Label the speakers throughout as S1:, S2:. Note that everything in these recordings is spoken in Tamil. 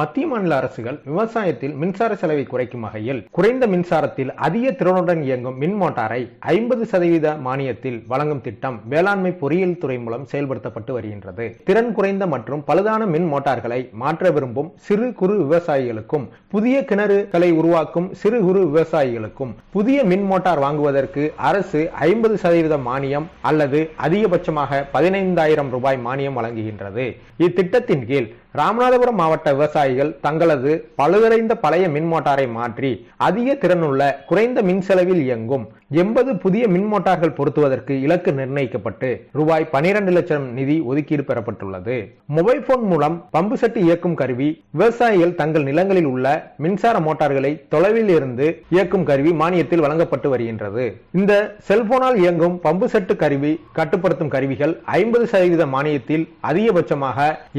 S1: மத்திய மாநில அரசுகள் விவசாயத்தில் மின்சார செலவை குறைக்கும் வகையில் குறைந்த மின்சாரத்தில் அதிக திறனுடன் இயங்கும் மின் மோட்டாரை ஐம்பது சதவீத மானியத்தில் வழங்கும் திட்டம் வேளாண்மை பொறியியல் துறை மூலம் செயல்படுத்தப்பட்டு வருகின்றது திறன் குறைந்த மற்றும் பழுதான மின் மோட்டார்களை மாற்ற விரும்பும் சிறு குறு விவசாயிகளுக்கும் புதிய கிணறுகளை உருவாக்கும் சிறு குறு விவசாயிகளுக்கும் புதிய மின் மோட்டார் வாங்குவதற்கு அரசு ஐம்பது சதவீத மானியம் அல்லது அதிகபட்சமாக பதினைந்தாயிரம் ரூபாய் மானியம் வழங்குகின்றது இத்திட்டத்தின் கீழ் ராமநாதபுரம் மாவட்ட விவசாயிகள் தங்களது பழுதடைந்த பழைய மின் மோட்டாரை மாற்றி அதிக திறனுள்ள குறைந்த மின் செலவில் இயங்கும் எண்பது புதிய மின் மோட்டார்கள் பொருத்துவதற்கு இலக்கு நிர்ணயிக்கப்பட்டு ரூபாய் பனிரெண்டு லட்சம் நிதி ஒதுக்கீடு பெறப்பட்டுள்ளது மொபைல் போன் மூலம் பம்பு சட்டி இயக்கும் கருவி விவசாயிகள் தங்கள் நிலங்களில் உள்ள மின்சார மோட்டார்களை தொலைவில் இருந்து இயக்கும் கருவி மானியத்தில் வழங்கப்பட்டு வருகின்றது இந்த செல்போனால் இயங்கும் பம்பு செட்டு கருவி கட்டுப்படுத்தும் கருவிகள் ஐம்பது சதவீத மானியத்தில் அதிகபட்சமாக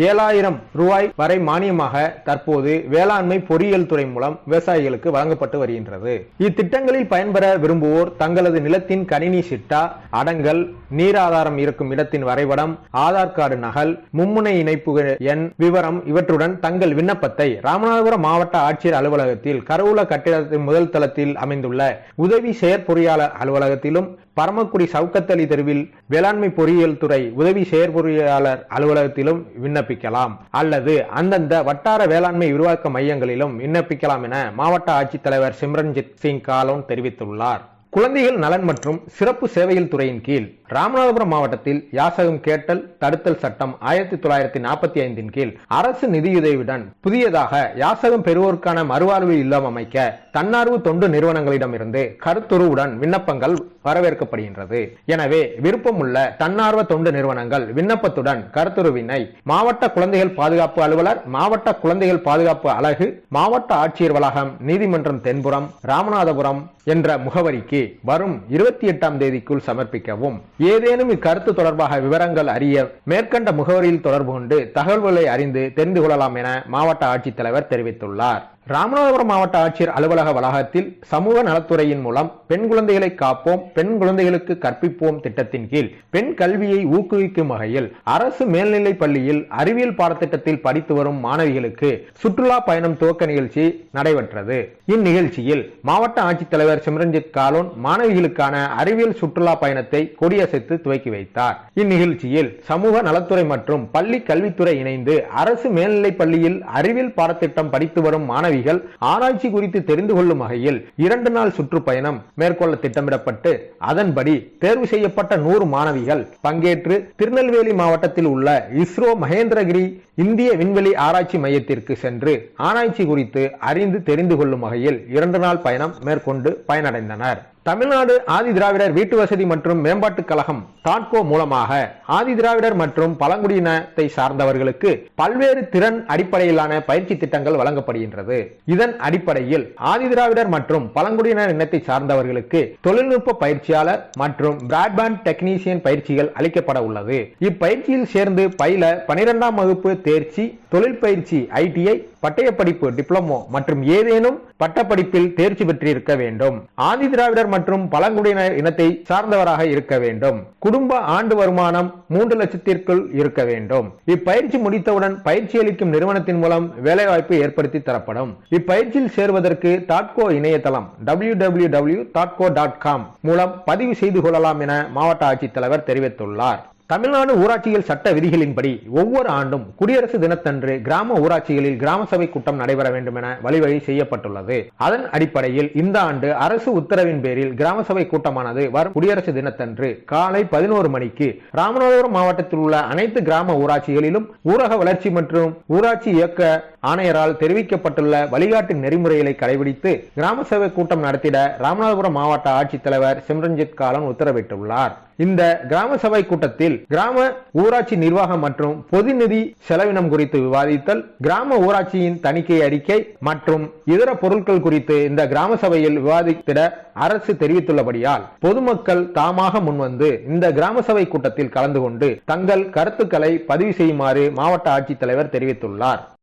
S1: ஏழாயிரம் ரூபாய் ரூபாய் வரை மானியமாக தற்போது வேளாண்மை பொறியியல் துறை மூலம் விவசாயிகளுக்கு வழங்கப்பட்டு வருகின்றது இத்திட்டங்களில் பயன்பெற விரும்புவோர் தங்களது நிலத்தின் கணினி சிட்டா அடங்கல் நீர் ஆதாரம் இருக்கும் இடத்தின் வரைபடம் ஆதார் கார்டு நகல் மும்முனை இணைப்பு எண் விவரம் இவற்றுடன் தங்கள் விண்ணப்பத்தை ராமநாதபுரம் மாவட்ட ஆட்சியர் அலுவலகத்தில் கருவூல கட்டிடத்தின் முதல் தளத்தில் அமைந்துள்ள உதவி செயற்பொறியாளர் அலுவலகத்திலும் பரமக்குடி சவுக்கத்தளி தெருவில் வேளாண்மை பொறியியல் துறை உதவி செயற்பொறியாளர் அலுவலகத்திலும் விண்ணப்பிக்கலாம் அல்லது அல்லது அந்தந்த வட்டார வேளாண்மை விரிவாக்க மையங்களிலும் விண்ணப்பிக்கலாம் என மாவட்ட ஆட்சித்தலைவர் சிம்ரன்ஜித் சிங் காலோன் தெரிவித்துள்ளார் குழந்தைகள் நலன் மற்றும் சிறப்பு சேவைகள் துறையின் கீழ் ராமநாதபுரம் மாவட்டத்தில் யாசகம் கேட்டல் தடுத்தல் சட்டம் ஆயிரத்தி தொள்ளாயிரத்தி நாற்பத்தி ஐந்தின் கீழ் அரசு நிதியுதவியுடன் புதியதாக யாசகம் பெறுவோருக்கான மறுவாழ்வு இல்லம் அமைக்க தன்னார்வ தொண்டு நிறுவனங்களிடமிருந்து கருத்துருவுடன் விண்ணப்பங்கள் வரவேற்கப்படுகின்றது எனவே விருப்பமுள்ள தன்னார்வ தொண்டு நிறுவனங்கள் விண்ணப்பத்துடன் கருத்துருவினை மாவட்ட குழந்தைகள் பாதுகாப்பு அலுவலர் மாவட்ட குழந்தைகள் பாதுகாப்பு அலகு மாவட்ட ஆட்சியர் வளாகம் நீதிமன்றம் தென்புறம் ராமநாதபுரம் என்ற முகவரிக்கு வரும் இருபத்தி எட்டாம் தேதிக்குள் சமர்ப்பிக்கவும் ஏதேனும் இக்கருத்து தொடர்பாக விவரங்கள் அறிய மேற்கண்ட முகவரியில் தொடர்பு கொண்டு தகவல்களை அறிந்து தெரிந்து கொள்ளலாம் என மாவட்ட ஆட்சித்தலைவர் தெரிவித்துள்ளார் ராமநாதபுரம் மாவட்ட ஆட்சியர் அலுவலக வளாகத்தில் சமூக நலத்துறையின் மூலம் பெண் குழந்தைகளை காப்போம் பெண் குழந்தைகளுக்கு கற்பிப்போம் திட்டத்தின் கீழ் பெண் கல்வியை ஊக்குவிக்கும் வகையில் அரசு மேல்நிலைப் பள்ளியில் அறிவியல் பாடத்திட்டத்தில் படித்து வரும் மாணவிகளுக்கு சுற்றுலா பயணம் துவக்க நிகழ்ச்சி நடைபெற்றது இந்நிகழ்ச்சியில் மாவட்ட ஆட்சித்தலைவர் சிம்ரஞ்சித் காலோன் மாணவிகளுக்கான அறிவியல் சுற்றுலா பயணத்தை கொடியசைத்து துவக்கி வைத்தார் இந்நிகழ்ச்சியில் சமூக நலத்துறை மற்றும் பள்ளி கல்வித்துறை இணைந்து அரசு மேல்நிலைப் பள்ளியில் அறிவியல் பாடத்திட்டம் படித்து வரும் மாணவி மாணவிகள் ஆராய்ச்சி குறித்து தெரிந்து கொள்ளும் வகையில் இரண்டு நாள் சுற்றுப்பயணம் மேற்கொள்ள திட்டமிடப்பட்டு அதன்படி தேர்வு செய்யப்பட்ட நூறு மாணவிகள் பங்கேற்று திருநெல்வேலி மாவட்டத்தில் உள்ள இஸ்ரோ மகேந்திரகிரி இந்திய விண்வெளி ஆராய்ச்சி மையத்திற்கு சென்று ஆராய்ச்சி குறித்து அறிந்து தெரிந்து கொள்ளும் வகையில் இரண்டு நாள் பயணம் மேற்கொண்டு பயனடைந்தனர் தமிழ்நாடு ஆதி திராவிடர் வீட்டு வசதி மற்றும் மேம்பாட்டுக் கழகம் தாட்கோ மூலமாக ஆதி திராவிடர் மற்றும் பழங்குடியினத்தை சார்ந்தவர்களுக்கு பல்வேறு திறன் அடிப்படையிலான பயிற்சி திட்டங்கள் வழங்கப்படுகின்றது இதன் அடிப்படையில் ஆதி திராவிடர் மற்றும் பழங்குடியினர் இனத்தை சார்ந்தவர்களுக்கு தொழில்நுட்ப பயிற்சியாளர் மற்றும் பிராட்பேண்ட் டெக்னீசியன் பயிற்சிகள் அளிக்கப்பட உள்ளது இப்பயிற்சியில் சேர்ந்து பயில பனிரெண்டாம் வகுப்பு தேர்ச்சி தொழிற்பயிற்சி ஐடிஐ பட்டயப்படிப்பு டிப்ளமோ மற்றும் ஏதேனும் பட்டப்படிப்பில் தேர்ச்சி பெற்றிருக்க வேண்டும் ஆதி திராவிடர் மற்றும் பழங்குடியினர் இனத்தை சார்ந்தவராக இருக்க வேண்டும் குடும்ப ஆண்டு வருமானம் மூன்று லட்சத்திற்குள் இருக்க வேண்டும் இப்பயிற்சி முடித்தவுடன் பயிற்சி அளிக்கும் நிறுவனத்தின் மூலம் வேலைவாய்ப்பு ஏற்படுத்தி தரப்படும் இப்பயிற்சியில் சேர்வதற்கு டாட்கோ இணையதளம் டபிள்யூ டபிள்யூ டபிள்யூ டாட்கோ டாட் காம் மூலம் பதிவு செய்து கொள்ளலாம் என மாவட்ட ஆட்சித்தலைவர் தெரிவித்துள்ளார் தமிழ்நாடு ஊராட்சியியல் சட்ட விதிகளின்படி ஒவ்வொரு ஆண்டும் குடியரசு தினத்தன்று கிராம ஊராட்சிகளில் கிராம சபை கூட்டம் நடைபெற வேண்டும் என வழிவகை செய்யப்பட்டுள்ளது அதன் அடிப்படையில் இந்த ஆண்டு அரசு உத்தரவின் பேரில் கிராம சபை கூட்டமானது வரும் குடியரசு தினத்தன்று காலை பதினோரு மணிக்கு ராமநாதபுரம் மாவட்டத்தில் உள்ள அனைத்து கிராம ஊராட்சிகளிலும் ஊரக வளர்ச்சி மற்றும் ஊராட்சி இயக்க ஆணையரால் தெரிவிக்கப்பட்டுள்ள வழிகாட்டு நெறிமுறைகளை கடைபிடித்து கிராம சபை கூட்டம் நடத்திட ராமநாதபுரம் மாவட்ட ஆட்சித்தலைவர் சிம்ரன்ஜித் காலன் உத்தரவிட்டுள்ளார் இந்த கிராம சபை கூட்டத்தில் கிராம ஊராட்சி நிர்வாகம் மற்றும் பொது நிதி செலவினம் குறித்து விவாதித்தல் கிராம ஊராட்சியின் தணிக்கை அறிக்கை மற்றும் இதர பொருட்கள் குறித்து இந்த கிராம சபையில் விவாதித்திட அரசு தெரிவித்துள்ளபடியால் பொதுமக்கள் தாமாக முன்வந்து இந்த கிராம சபை கூட்டத்தில் கலந்து கொண்டு தங்கள் கருத்துக்களை பதிவு செய்யுமாறு மாவட்ட ஆட்சித்தலைவர் தெரிவித்துள்ளார்